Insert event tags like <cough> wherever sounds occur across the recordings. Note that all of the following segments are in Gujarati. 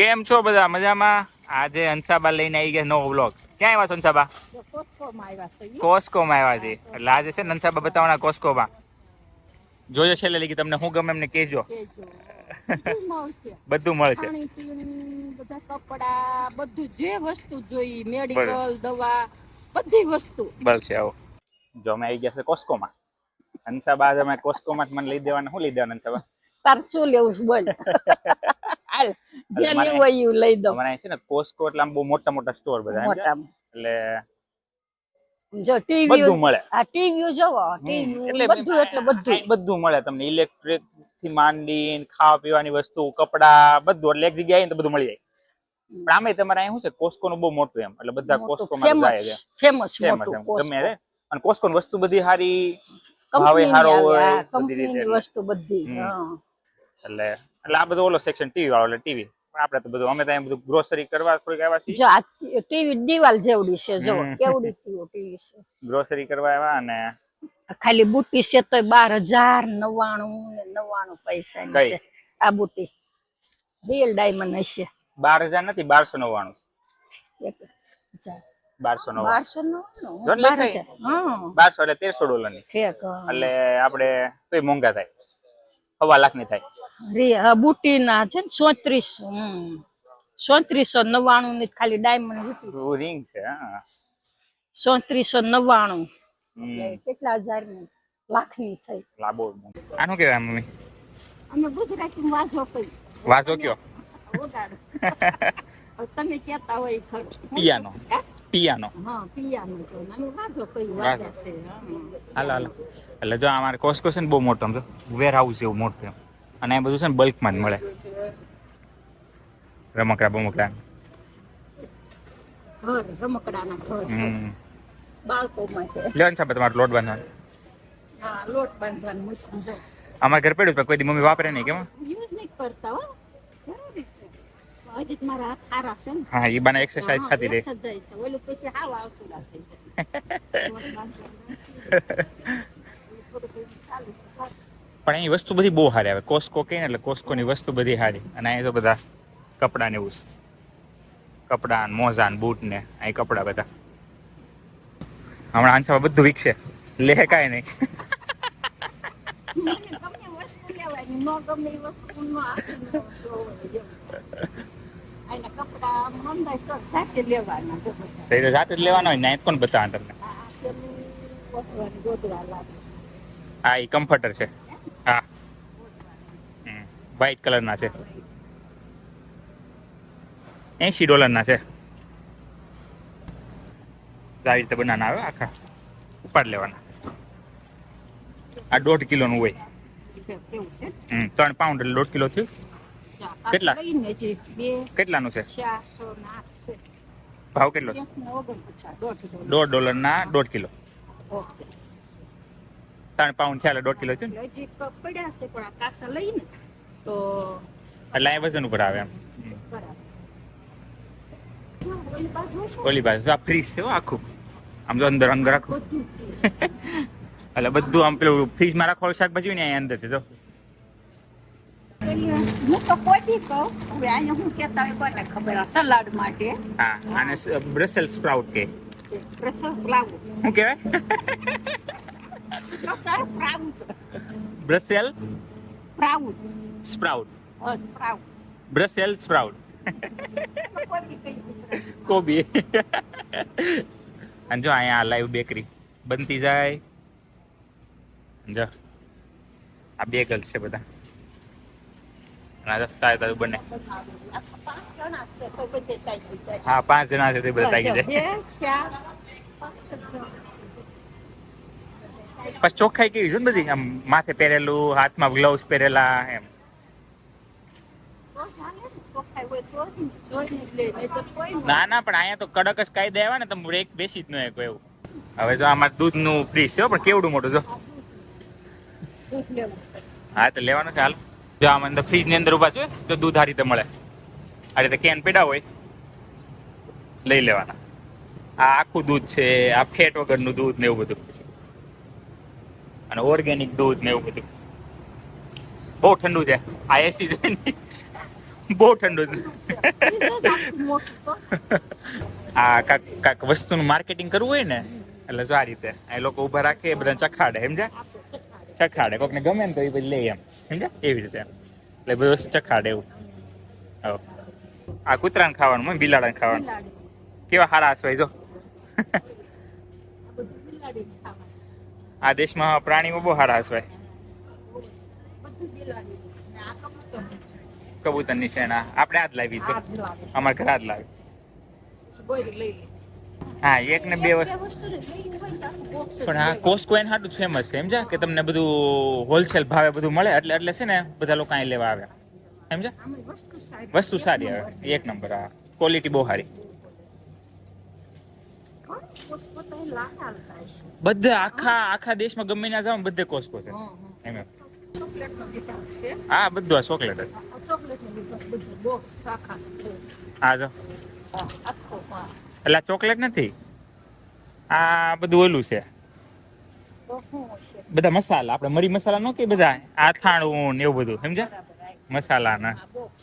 કેમ છો બધા? મજામાં? આજે હંસાબા લઈને આવી ગયા નવો બ્લોગ ક્યાં આવ્યા છો હંસાબા? કોસ્કોમાં આવ્યા છે એટલે આજે છે ને હંસાબા બતાવવાના કોસ્કોમાં. જોજો છેલ્લે લગી તમને શું ગમે એમને કહેજો. <laughs> બધું મળશે. કપડા બધું જે વસ્તુ જોઈ મેડિકલ દવા બધી વસ્તુ. બળશે આવો. જો અમે આવી ગયા છે કોસ્કોમાં. હંસાબા આજે અમે કોસ્કોમાં મને લઈ દેવાના. શું લઈ દેવાના હંસાબા? તાર શું લેવું બોલ. <laughs> હાલ જે લેવું હોય એવું લઈ દો મને છે ને કોસ્કો એટલે આમ બહુ મોટા મોટા સ્ટોર બધા મોટા. એટલે જો ટીવી બધું મળે. આ ટીવી જોવો ટીવી બધું એટલે બધું. બધું મળે તમને. ઇલેક્ટ્રિકથી માંડીને ખાવા પીવાની વસ્તુ કપડા બધું. એટલે એક જગ્યાએ તો બધું મળી જાય. પણ આમે તમારે અહીં શું છે? કોસ્કો નું બહુ મોટું એમ. એટલે બધા કોસ્કો માં જાય છે. ફેમસ મોટું ગમે તે. અને કોસ્કો વસ્તુ બધી સારી ભાવે સારો હોય બધી કંપનીની વસ્તુ બધી હા. એટલે એટલે આ બધું ઓલો સેક્શન ટીવી વાળો એટલે ટીવી આપણે તો બધું અમે તો બધું ગ્રોસરી કરવા થોડીક આવ્યા છીએ. જો આ ટીવી દીવાલ જેવડી છે જો કેવડી ટીવી છે? ગ્રોસરી કરવા આવ્યા અને ખાલી બુટ્ટી છે તો બાર હજાર નવ્વાણું ને નવ્વાણું પૈસા ની છે. આ બુટ્ટી. રિયલ ડાયમંડ હશે. બાર હજાર નથી બારસો નવ્વાણું. બારસો નવ્વાણું. બારસો એટલે તેરસો ડોલરની એટલે આપણે તોય મોંઘા થાય. સવા લાખની થાય. રે આ બુટ્ટી ના છે ને સોત્રીસો હમ. સોત્રીસો નવ્વાણું ની ખાલી ડાયમંડ બુટી છે. રિંગ છે હા. સોત્રીસો નવ્વાણું. કેટલા હજારની લાખની થઈ. લાંબો આનું કેવાય મમ્મી? અમે ગુજરાતી વાંચો કઈ. વાંચો કયો? તમે કેતા હોય ખરું. પિયાનો. પિયાનો. હા પિયાનો તો. અમે વાજો કઈ વાંચો. છે. હાલો હાલો. એટલે જો અમારે કોસ્કો છે બહુ મોટો વેર હાઉસ એવું મોટું એમ. અને એ બધું છે ને બલ્કમાં જ મળે. રમકડા બમકડા. લેવાનું છે તમારે લોટ બાંધવાનું? અમારે ઘર પડ્યું કોઈ દી મમ્મી વાપરે નહીં કેમ? કરતા હો. હા એ બાને એક્સરસાઇઝ થતી રહે. પછી <laughs> <laughs> પણ અહીં વસ્તુ બધી બહુ સારી આવે. કોસ્કો કહે ને એટલે કોસ્કોની વસ્તુ બધી સારી. અને અહીં તો બધા કપડાં ને એવું છે. કપડા મોજા ને બૂટ ને અહીં કપડા બધા. હમણાં આંસામાં બધું વિકસે. લે કાંઈ નહીં. જાતે જો લેવાના હોય ને કોણ બતાવે તમને. હા એ કમ્ફર્ટર છે. વ્હાઈટ કલરના છે. એસી ડોલરના છે. આવી રીતે બનાના આવે આખા. ઉપાડ લેવાના. આ દોઢ કિલોનું હોય. ત્રણ પાઉન્ડ એટલે દોઢ કિલો થયું. કેટલા? કેટલાનું છે. ભાવ કેટલો છે? દોઢ ડોલર. ના દોઢ કિલો. ત્રણ પાઉન્ડ છે એટલે દોઢ કિલો છે તો એટલે આ વજન ઉપર આવે એમ. ઓલી બાજુ આ ફ્રીજ છે આખું. આમ તો અંદર અંદર આખું <laughs> એટલે બધું આમ પેલું ફ્રીજમાં રાખવાનું શાકભાજી ને અહીં અંદર છે જો. હું તો કોઈ બી કહું? હવે હું કહેતા હોય કોને ખબર આ સલાડ માટે. હા આને બ્રસેલ સ્પ્રાઉટ કે. પ્રેશર લાવું શું કહેવાય? Brussel proud sprout proud Brussel sprout બી. કોબી. <laughs> અને જો અહીંયા લાઈવ બેકરી બનતી જાય. જો આ ગર્લ છે બધા. બને. હા પાંચ જણા છે તે બધા તાગી જાય બે. પછી ચોખ્ખાઈ કેવી છે ને બધી? આમ માથે પહેરેલું હાથમાં ગ્લવ્સ પહેરેલા એમ. ને, ને, પણ અહીંયા તો કડક જ કાયદા આવ્યા ને તમે એક બેસી જ ન એક એવું. હવે જો આમાં દૂધનું ફ્રીજ છે પણ કેવડું મોટું જો. હા તો લેવાનું છે હાલ. જો આમ અંદર ફ્રીજની અંદર ઊભા છે તો દૂધ આ રીતે મળે. આ રીતે કેન પીડા હોય લઈ લેવાના. આ આખું દૂધ છે આ ફેટ વગરનું દૂધ ને એવું બધું. અને ઓર્ગેનિક દૂધ ને એવું બધું. બહુ ઠંડુ છે. આ એસી છે બહુ ઠંડુ છે. આ કાક કાક વસ્તુનું માર્કેટિંગ કરવું હોય ને એટલે જો આ રીતે. આ લોકો ઊભા રાખે બધા ચખાડે સમજે ચખાડે. કોકને ગમે ને તો એ પછી લે એમ. સમજે એવી રીતે. એટલે બધું વસ્તુ ચખાડે એવું. આ કૂતરાને ખાવાનું બિલાડાને ખાવાનું? કેવા હારા હસવાય જો આ બધું બિલાડીને ખાવાનું. આ દેશમાં પ્રાણીઓ બહુ સારા છે. કબૂતરનું. છે આપણે આ. જ લાવી છે અમારે ઘરે જ લાવી. હા એક ને બે વસ્તુ. પણ આ કોસ્કો એને હાટું ફેમસ છે સમજા કે તમને બધું હોલસેલ ભાવે બધું મળે એટલે એટલે છે ને બધા લોકો અહીં લેવા આવ્યા. સમજા વસ્તુ સારી. વસ્તુ સારી આવે. એક નંબર આ ક્વોલિટી બહુ સારી કોણ? કોસ્કો તો એ લાલ થાય છે. બધા આખા આખા દેશમાં ગમે ના જાવ બધે કોસ્કો છે. હં. આ બધું આ ચોકલેટ જ. આ. આ જો. હા, હા. એટલે આ ચોકલેટ નથી? આ બધું ઓલું છે? બધા મસાલા આપણે મરી મસાલા નો કે બધા? આથાણું ને એવું બધું સમજ્યા? મસાલા ના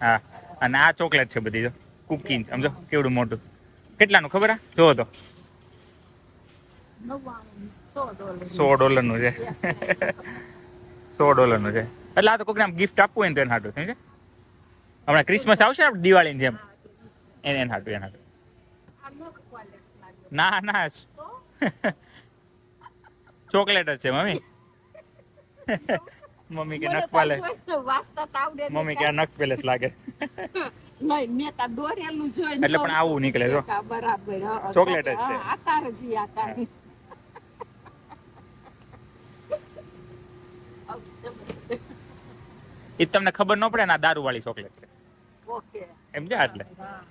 હા અને આ ચોકલેટ છે બધી જો. કુકિંગ સમજો? કેવડું મોટું. કેટલાનું ખબર આ? જોવો તો. સો ડોલર. સો ડોલરનું છે. સો ડોલરનું છે. એટલે આ તો કોઈને આમ ગિફ્ટ આપવું હોય ને તો એને હાટું સમજે હમણાં ક્રિસમસ આવશે ને દિવાળીની જેમ? એને એને હાટું એને હાટું. ના ના. ચોકલેટ જ છે મમ્મી. મમ્મી કે નખ પાલે મમ્મી કે નખ પેલે જ લાગે. એટલે પણ આવું નીકળે જો. ચોકલેટ જ છે. આકાર જ આકાર એ તમને ખબર ન પડે ને આ દારૂ વાળી ચોકલેટ છે. ઓકે. એમ છે એટલે. હા.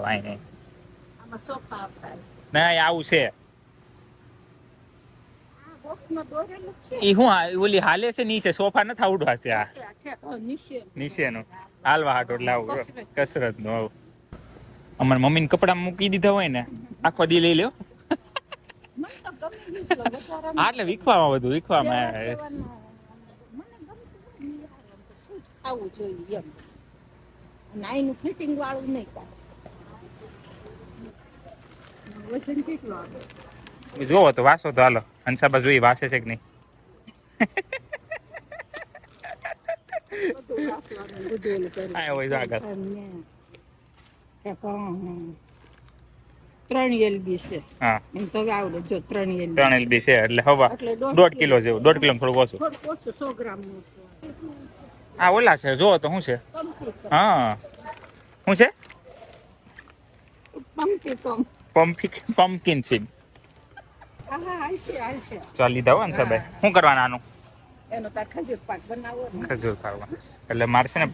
આઈ નહીં. ના આવું છે. જ એ હું ઓલી હાલે છે નીચે સોફા નથી આવડવા છે આ. નીચેનું. હાલવા હાટો એટલે આવું કસરત. નું આવું. અમારા મમ્મીને કપડા મૂકી દીધા હોય ને આખો દી લઈ લ્યો. હા એટલે વીખવામાં બધું વીખવામાં સેવા સેવાનો મને ગમતું હોય ને યાર, એમ તો ખાવું જોઈએ એમ. નાઈનું ફિટિંગ વાળું નહીં કાંઈ વજન કેટલું આવે? જોવો તો વાસો તો હાલો. હંસાબા જોઈએ વાસે છે કે નહીં. ત્રણ એલબી છે. એમ તો આવડે. જો ત્રણ એલબી ત્રણ એલબી છે એટલે હવા દોઢ કિલો જેવું દોઢ કિલો થોડુંક ઓછું. ઓછું સો ગ્રામનું આ ઓલા છે જોવો તો શું છે? હા. શું છે? પમ્પિક પમ્પકિન સીડ ચાલ લીધા હો. હંસાભાઈ શું કરવાનું આનું? ખજૂર પાક ને એટલે મારે છે ને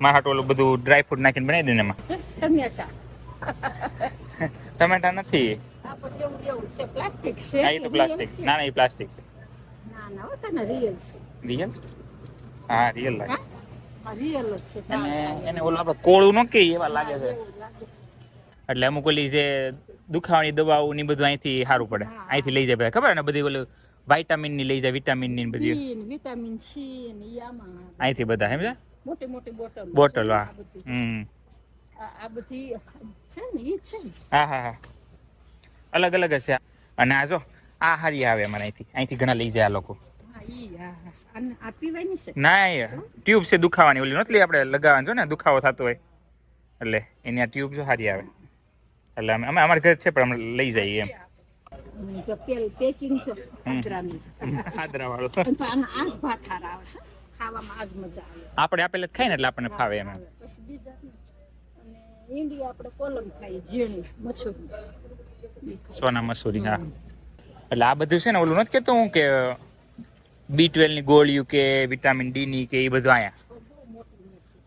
મારા હાટું ઓલું બધું ડ્રાય ફ્રૂટ નાખીને બનાવી દે ને એમાં. ટમેટા. નથી. પ્લાસ્ટિક છે. ના ના એ પ્લાસ્ટિક છે. ના ના રિયલ છે? હા રિયલ લાગે. રિયલ જ છે અને એને ઓલું આપણે કોળું ન કે એવા લાગે છે. એટલે અમુક ઓલી જે દુખાવાની દવાઓ ની બધું અહીંથી સારું પડે. અહીંથી લઈ જાય બધા ખબર ને? બધી ઓલું વાઇટામિનની લઈ જાય વિટામિનની બધી. વિટામિન સી ને આમાં અહીંથી બધા સમજ્યા મોટી મોટી બોટલ બોટલ હા. હમ. આ બધી છે ને ઈ છે હા હા હા. અલગ અલગ છે. અને આ જો આ હારી આવે અમારે અહીંથી અહીંથી ઘણા લઈ જાય આ લોકો. ના ટ્યુબ છે દુખાવાની ઓલી નથી આપણે લગાવવાની જો ને દુખાવો થતો હોય. એટલે એની આ ટ્યુબ જો સારી આવે. એટલે અમે અમે અમારા ઘરે છે પણ અમે લઈ જઈએ એમ. પેકિંગ છે. આદરા વાળું <laughs> પણ તો આના આજ ભાત આવે છે ખાવામાં આજ મજા આવે આપણે આપેલે ખાય ને એટલે આપણને ફાવે એમ. ઈંડી આપણે કોલમ ઝીણી સોના મસૂરી હા. એટલે આ બધું છે ને ઓલું નથી કેતો હું કે બી ટ્વેલ્વની ગોળીઓ કે વિટામિન ડી ની કે એ બધું આયા?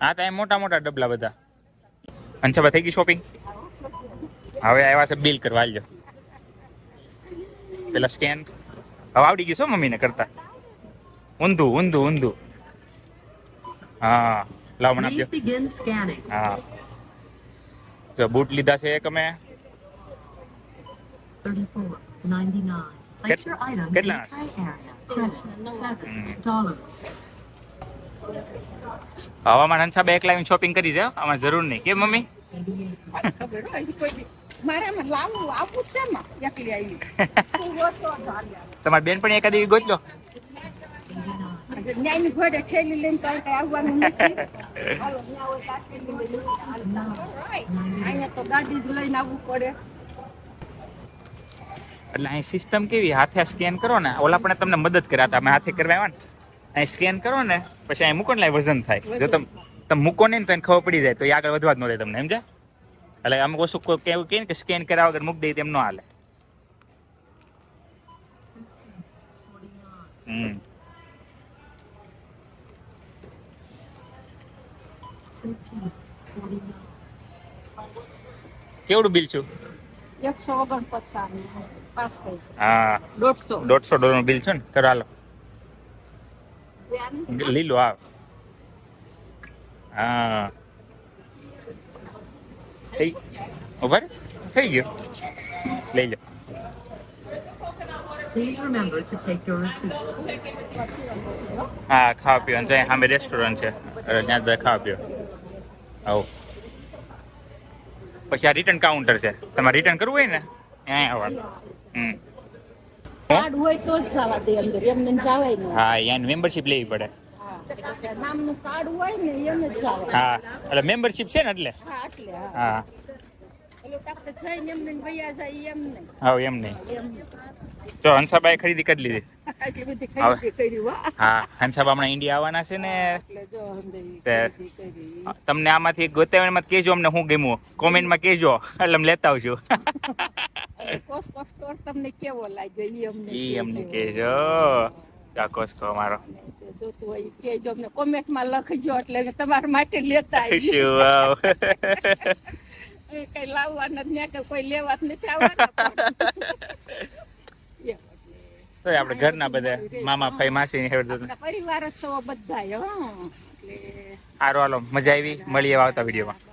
હા તો અહીંયા મોટા મોટા ડબલા બધા. અંછાબા થઈ ગઈ શોપિંગ હવે આવ્યા છે બિલ કરવા આવજો પેલા સ્કેન હવે આવડી ગયું છો મમ્મીને કરતા. ઊંધું ઊંધું ઊંધું. હા લાવ મને આપજો હા. જો બૂટ લીધા છે એક અમે. 34, 99. Place Get- your item in get the last. tray area. Credit, Mm. seven dollars. હવામાન હંસાબા એકલા આવીને શોપિંગ કરી જાવ આમાં જરૂર નહીં કે મમ્મી. <laughs> તમારી બેન પણ એકાદ એવી ગોતલો <laughs> <laughs> તો ગાડી જ લઈને આવવું પડે એટલે અહીં સિસ્ટમ કેવી? હાથે સ્કેન કરો ને. ઓલા પણ તમને મદદ કર્યા હતા અમે હાથે કરવા આવ્યા ને. અહીં સ્કેન કરો ને, પછી અહીં મૂકો ને વજન થાય. જો તમે તમે મૂકો ને તો એને ખબર પડી જાય. તો એ આગળ વધવા જ ન દે તમને સમજે એટલે અમુક વસ્તુ કેવું કહે કે સ્કેન કર્યા વગર મૂકી દઈએ તેમ ન હાલે. હમ. કેવડું બિલ છું? એકસો ઓગણપચાસ. હા. દોઢસો. ડોલરનું બિલ છે ને? કરો હાલો. લીલું આવ. હા. થઈ. ઊભા થઈ ગયો. લઈ લો. હા ખાવા પીવાનું. ત્યાં સામે રેસ્ટોરન્ટ છે. ત્યાં ખાવા પીવા. આવો. પછી આ રિટર્ન કાઉન્ટર છે. તમારે રિટર્ન કરવું હોય ને? ત્યાં આવવાનું. કાર્ડ હોય તો જ જવા અંદર એમને ને. નહીં હા મેમ્બરશિપ લેવી પડે. હા નામનું કાર્ડ હોય ને એને જ હા એટલે મેમ્બરશિપ છે ને એટલે? હા એટલે હા. તો હંસાબાઈ ખરીદી કરી લીધી. હા. હંસાબા હમણાં ઇન્ડિયા આવવાના છે ને. તમને આમાંથી ગોતાવણીમાં કેજો અમને હું ગમ્યું. કોમેન્ટમાં કેજો એટલે લેતા અને કોસ્કો સ્ટોર તમને કેવો લાગ્યો ઈ અમને ઈ અમને કહેજો. કહેજો આ કોસ્કો અમારો. જોતું હોય કહેજો અમને કોમેન્ટમાં લખજો એટલે તમારા માટે લેતા આવીએ. શું વાવ. <laughs> કઈ લાવવાના જ કે કોઈ લેવા જ નથી આવવાના. <laughs> તો આપણે ઘરના બધા મામા ફઈ માસી ને હેડ પરિવાર સૌ બધા સારું હાલો. મજા આવી. મળીએ આવતા વિડીયોમાં.